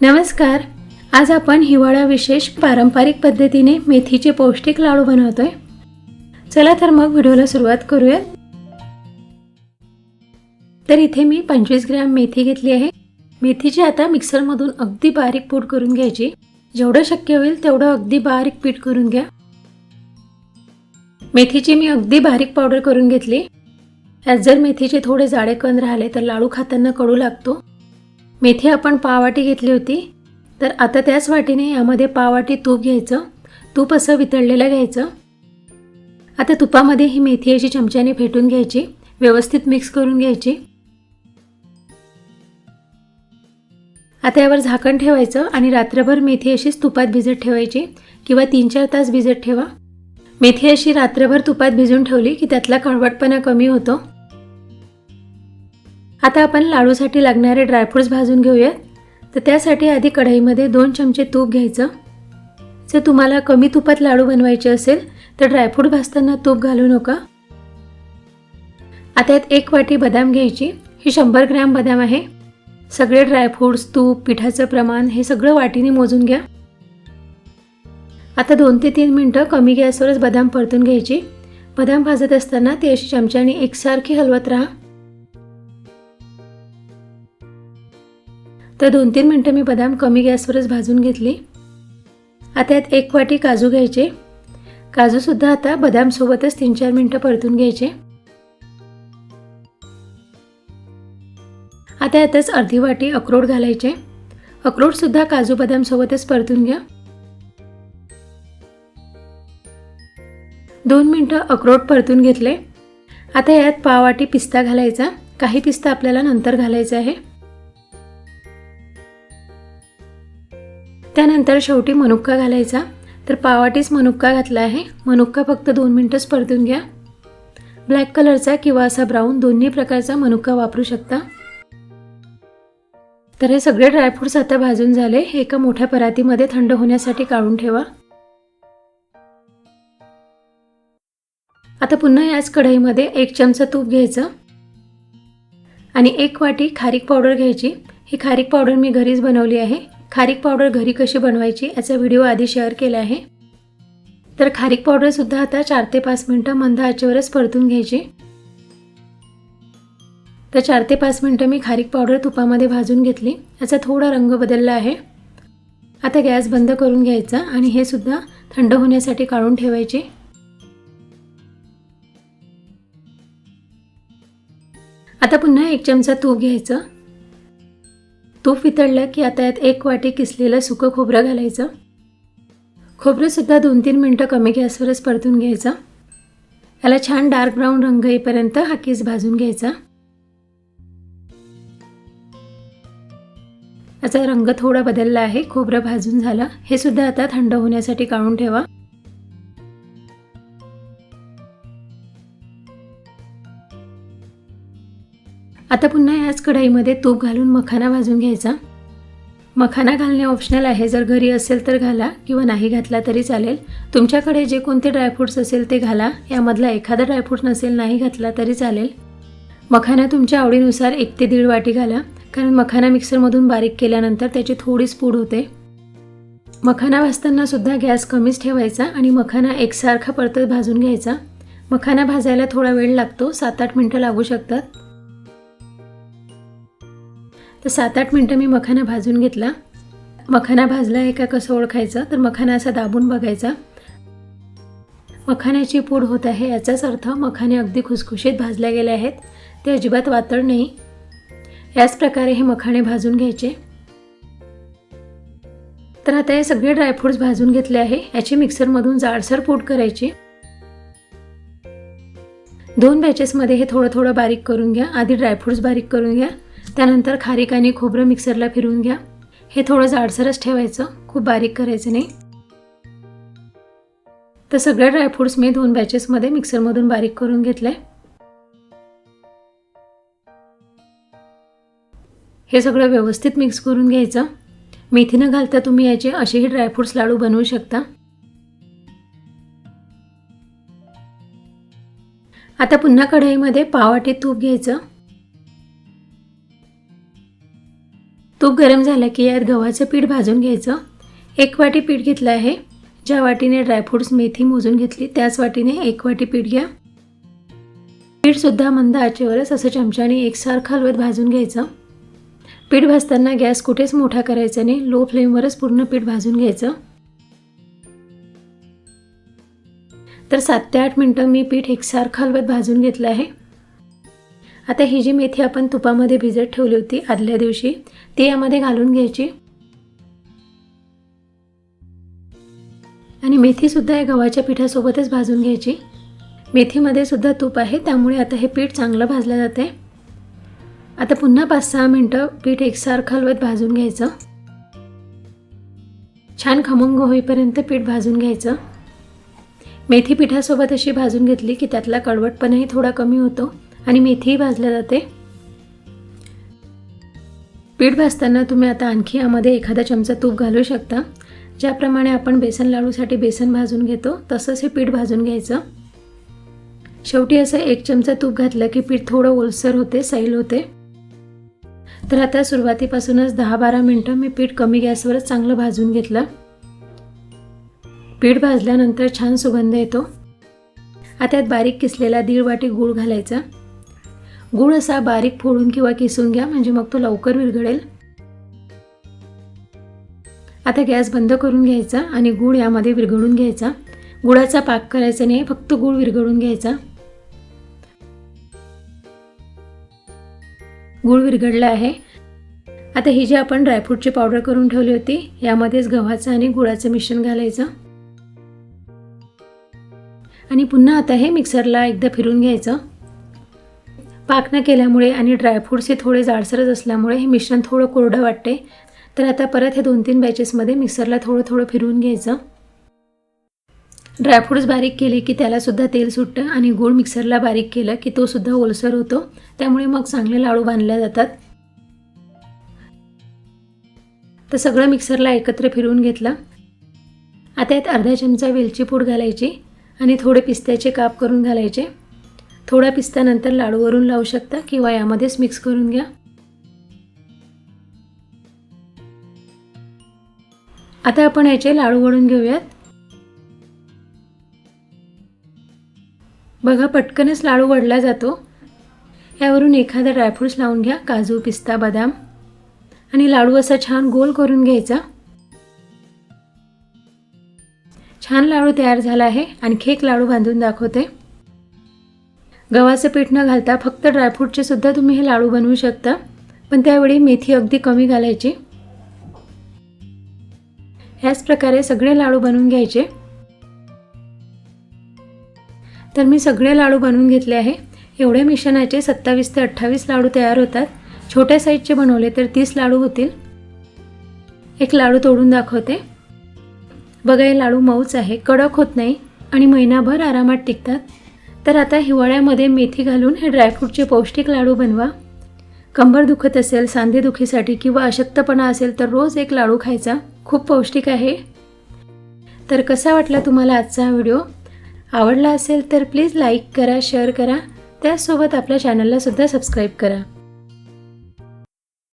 नमस्कार. आज आपण हिवाळा विशेष पारंपरिक पद्धतीने मेथीचे पौष्टिक लाडू बनवतोय. चला तर मग व्हिडिओला सुरुवात करूयात. तर इथे मी पंचवीस ग्रॅम मेथी घेतली आहे. मेथीची आता मिक्सरमधून अगदी बारीक पूड करून घ्यायची. जेवढं शक्य होईल तेवढं अगदी बारीक पीठ करून घ्या. मेथीची मी अगदी बारीक पावडर करून घेतली. यात जर मेथीचे थोडे जाडे कण राहिले तर लाडू खाताना कडू लागतो. मेथी आपण पाववाटी घेतली होती. तर आता त्याच वाटीने यामध्ये पाववाटी तूप घ्यायचं. तूप असं वितळलेलं घ्यायचं. आता तुपामध्ये ही मेथी अशी चमच्याने फेटून घ्यायची. व्यवस्थित मिक्स करून घ्यायची. आता यावर झाकण ठेवायचं आणि रात्रभर मेथी अशीच तुपात भिजत ठेवायची किंवा तीन चार तास भिजत ठेवा. मेथी अशी रात्रभर तुपात भिजून ठेवली की त्यातला कडवटपणा कमी होतो. आता आपण लाडूसाठी लागणारे ड्रायफ्रूट्स भाजून घेऊयात तर त्यासाठी आधी कढईमध्ये दोन चमचे तूप घ्यायचं. जर तुम्हाला कमी तुपात लाडू बनवायचे असेल तर ड्रायफ्रूट भाजताना तूप घालू नका. आता यात एक वाटी बदाम घ्यायची. ही शंभर ग्रॅम बदाम आहे. सगळे ड्रायफ्रूट्स तूप पिठाचं प्रमाण हे सगळं वाटीने मोजून घ्या. आता दोन ते तीन मिनटं कमी गॅसवरच बदाम परतून घ्यायची. बदाम भाजत असताना ती अशी चमच्याने एकसारखी हलवत राहा. तर दोन तीन मिनटं मी बदाम कमी गॅसवरच भाजून घेतली. आता यात एक वाटी काजू घ्यायचे. काजूसुद्धा आता बदामसोबतच तीन चार मिनटं परतून घ्यायचे. आता यातच अर्धी वाटी अक्रोड घालायचे. अक्रोडसुद्धा काजू बदामसोबतच परतून घ्या. दोन मिनटं अक्रोड परतून घेतले. आता यात पावाटी पिस्ता घालायचा. काही पिस्ता आपल्याला नंतर घालायचा आहे. त्यानंतर शेवटी मनुक्का घालायचा. तर पावाटीच मनुक्का घातला आहे. मनुक्का फक्त दोन मिनटंच परतून घ्या. ब्लॅक कलरचा किंवा असा ब्राऊन दोन्ही प्रकारचा मनुक्का वापरू शकता. तर हे सगळे ड्रायफ्रूट्स आता भाजून झाले. हे एका मोठ्या परातीमध्ये थंड होण्यासाठी काढून ठेवा. आता पुन्हा याच कढईमध्ये एक चमचा तूप घ्यायचं. आणि एक वाटी खारीक पावडर घ्यायची. ही खारीक पावडर मी घरीच बनवली आहे. खारीक पावडर घरी कशी बनवायची याचा व्हिडिओ आधी शेअर केला आहे. तर खारीक पावडरसुद्धा आता चार ते पाच मिनटं मंद आचेवरच परतून घ्यायची. तर चार ते पाच मिनटं मी खारीक पावडर तुपामध्ये भाजून घेतली. याचा थोडा रंग बदलला आहे. आता गॅस बंद करून घ्यायचा आणि हे सुद्धा थंड होण्यासाठी काढून ठेवायचे. आता पुन्हा एक चमचा तूप घ्यायचं. तूप वितळलं की आता यात एक वाटी किसलेलं सुकं खोबरं घालायचं. खोबरंसुद्धा दोन तीन मिनटं कमी गॅसवरच परतून घ्यायचं. याला छान डार्क ब्राऊन रंग येईपर्यंत हा केस भाजून घ्यायचा. याचा रंग थोडा बदलला आहे खोबरं भाजून झालं. हे सुद्धा आता थंड होण्यासाठी काढून ठेवा. आता पुन्हा याच कढईमध्ये तूप घालून मखाना भाजून घ्यायचा. मखाना घालणे ऑप्शनल आहे. जर घरी असेल तर घाला किंवा नाही घातला तरी चालेल. तुमच्याकडे जे कोणते ड्रायफ्रूट्स असेल ते घाला. यामधला एखादा ड्रायफ्रूट नसेल नाही घातला तरी चालेल. मखाना तुमच्या आवडीनुसार एक ते दीड वाटी घाला. कारण मखाना मिक्सरमधून बारीक केल्यानंतर त्याची थोडीच पूड होते. मखाना भाजताना सुद्धा गॅस कमीच ठेवायचा आणि मखाना एकसारखा परतत भाजून घ्यायचा. मखाना भाजायला थोडा वेळ लागतो. सात आठ मिनटं लागू शकतात. तर सात आठ मिनटं मी मखाना भाजून घेतला. मखाना भाजला आहे का कसं ओळखायचं? तर मखाना असा दाबून बघायचा. मखाण्याची पूड होत आहे याचाच अर्थ मखाने अगदी खुसखुशीत भाजल्या गेले आहेत. ते अजिबात वातळ नाही. याच प्रकारे हे मखाणे भाजून घ्यायचे. तर आता हे सगळे ड्रायफ्रूट्स भाजून घेतले आहे. याची मिक्सरमधून जाडसर पूड करायची. दोन बॅचेसमध्ये हे थोडं थोडं बारीक करून घ्या. आधी ड्रायफ्रूट्स बारीक करून घ्या. त्यानंतर खारीक आणि खोबरं मिक्सरला फिरवून घ्या. हे थोडं जाडसरच ठेवायचं. खूप बारीक करायचं नाही. तर सगळे ड्रायफ्रूट्स मी दोन बॅचेसमध्ये मिक्सरमधून बारीक करून घेतले हे सगळं व्यवस्थित मिक्स करून घ्यायचं. मेथी न घालता तुम्ही याचे असेही ड्रायफ्रूट्स लाडू बनवू शकता. आता पुन्हा कढईमध्ये पावाटे तूप घ्यायचं. तूप गरम झालं की यात गव्हाचं पीठ भाजून घ्यायचं. एक वाटी पीठ घेतलं आहे. ज्या वाटीने ड्रायफ्रूट्स मेथी मोजून घेतली त्याच वाटीने एक वाटी पीठ घ्या. पीठसुद्धा मंद आचेवरच असं चमच्याने एकसारखं हलवत भाजून घ्यायचं. पीठ भाजताना गॅस कुठेच मोठा करायचा नाही लो फ्लेमवरच पूर्ण पीठ भाजून घ्यायचं. तर सात ते आठ मिनटं मी पीठ एकसारखं हलवत भाजून घेतलं आहे. आता ही जी मेथी आपण तुपामध्ये भिजत ठेवली होती आदल्या दिवशी ती यामध्ये घालून घ्यायची. आणि मेथीसुद्धा या गव्हाच्या पिठासोबतच भाजून घ्यायची. मेथीमध्ये सुद्धा तूप आहे त्यामुळे आता हे पीठ चांगलं भाजलं जाते. आता पुन्हा पाच सहा मिनटं पीठ एकसारखं हलवत भाजून घ्यायचं. छान खमंग होईपर्यंत पीठ भाजून घ्यायचं. मेथी पिठासोबत अशी भाजून घेतली की त्यातला कडवटपणाही थोडा कमी होतो. आणि मेथीही भाजल्या जाते. पीठ भाजताना तुम्ही आता आणखी यामध्ये एखादा चमचा तूप घालू शकता. ज्याप्रमाणे आपण बेसन लाडूसाठी बेसन भाजून घेतो तसंच हे पीठ भाजून घ्यायचं. शेवटी असं एक चमचा तूप घातलं की पीठ थोडं ओलसर होते सैल होते. तर आता सुरुवातीपासूनच दहा बारा मिनटं मी पीठ कमी गॅसवरच चांगलं भाजून घेतलं. पीठ भाजल्यानंतर छान सुगंध येतो. आता यात बारीक किसलेला दीड वाटी गूळ घालायचा. गूळ असा बारीक फोडून किंवा किसून घ्या म्हणजे मग तो लवकर विरघळेल. आता गॅस बंद करून घ्यायचा आणि गूळ यामध्ये विरघळून घ्यायचा. गुळाचा पाक करायचा नाही फक्त गूळ विरघळून घ्यायचा. गूळ विरघळला आहे. आता ही जी आपण ड्रायफ्रूटची पावडर करून ठेवली होती यामध्येच गव्हाचं आणि गुळाचं मिश्रण घालायचं. आणि पुन्हा आता हे मिक्सरला एकदा फिरून घ्यायचं. पाक न केल्यामुळे आणि ड्रायफ्रूट्स हे थोडे जाडसरच असल्यामुळे हे मिश्रण थोडं कोरडं वाटते. तर आता परत हे दोन तीन बॅचेसमध्ये मिक्सरला थोडं थोडं फिरवून घ्यायचं. ड्रायफ्रूट्स बारीक केले की त्यालासुद्धा तेल सुटतं आणि गूळ मिक्सरला बारीक केलं की तो सुद्धा ओलसर होतो. त्यामुळे मग चांगले लाडू बांधले जातात. तर सगळं मिक्सरला एकत्र फिरवून घेतलं. आता यात अर्धा चमचा वेलची पूड घालायची आणि थोडे पिस्त्याचे काप करून घालायचे. थोडा पिस्ता नंतर लाडूवरून लावू शकता किंवा यामध्येच मिक्स करून घ्या. आता आपण याचे लाडू वळून घेऊयात. बघा पटकनच लाडू वडला जातो. यावरून एखादा ड्रायफ्रूट्स लावून घ्या काजू पिस्ता बदाम. आणि लाडू असा छान गोल करून घ्यायचा. छान लाडू तयार झाला आहे. आणखी एक लाडू बांधून दाखवते. गव्हाचं पीठ न घालता फक्त ड्रायफ्रूटचे सुद्धा तुम्ही हे लाडू बनवू शकता. पण त्यावेळी मेथी अगदी कमी घालायची. ह्याच प्रकारे सगळे लाडू बनवून घ्यायचे. तर मी सगळे लाडू बनवून घेतले आहे. एवढ्या मिश्रणाचे सत्तावीस ते अठ्ठावीस लाडू तयार होतात. छोट्या साईजचे बनवले तर तीस लाडू होतील. एक लाडू तोडून दाखवते. बघा हे लाडू मऊच आहे कडक होत नाही आणि महिनाभर आरामात टिकतात. तर आता हिवाळ्यामध्ये मेथी घालून हे ड्रायफ्रूटचे पौष्टिक लाडू बनवा. कंबर दुखत असेल सांधेदुखीसाठी किंवा अशक्तपणा असेल तर रोज एक लाडू खायचा. खूप पौष्टिक आहे. तर कसा वाटला तुम्हाला आजचा व्हिडिओ? आवडला असेल तर प्लीज लाईक करा शेअर करा. त्याचसोबत आपल्या चॅनलला सुद्धा सबस्क्राईब करा.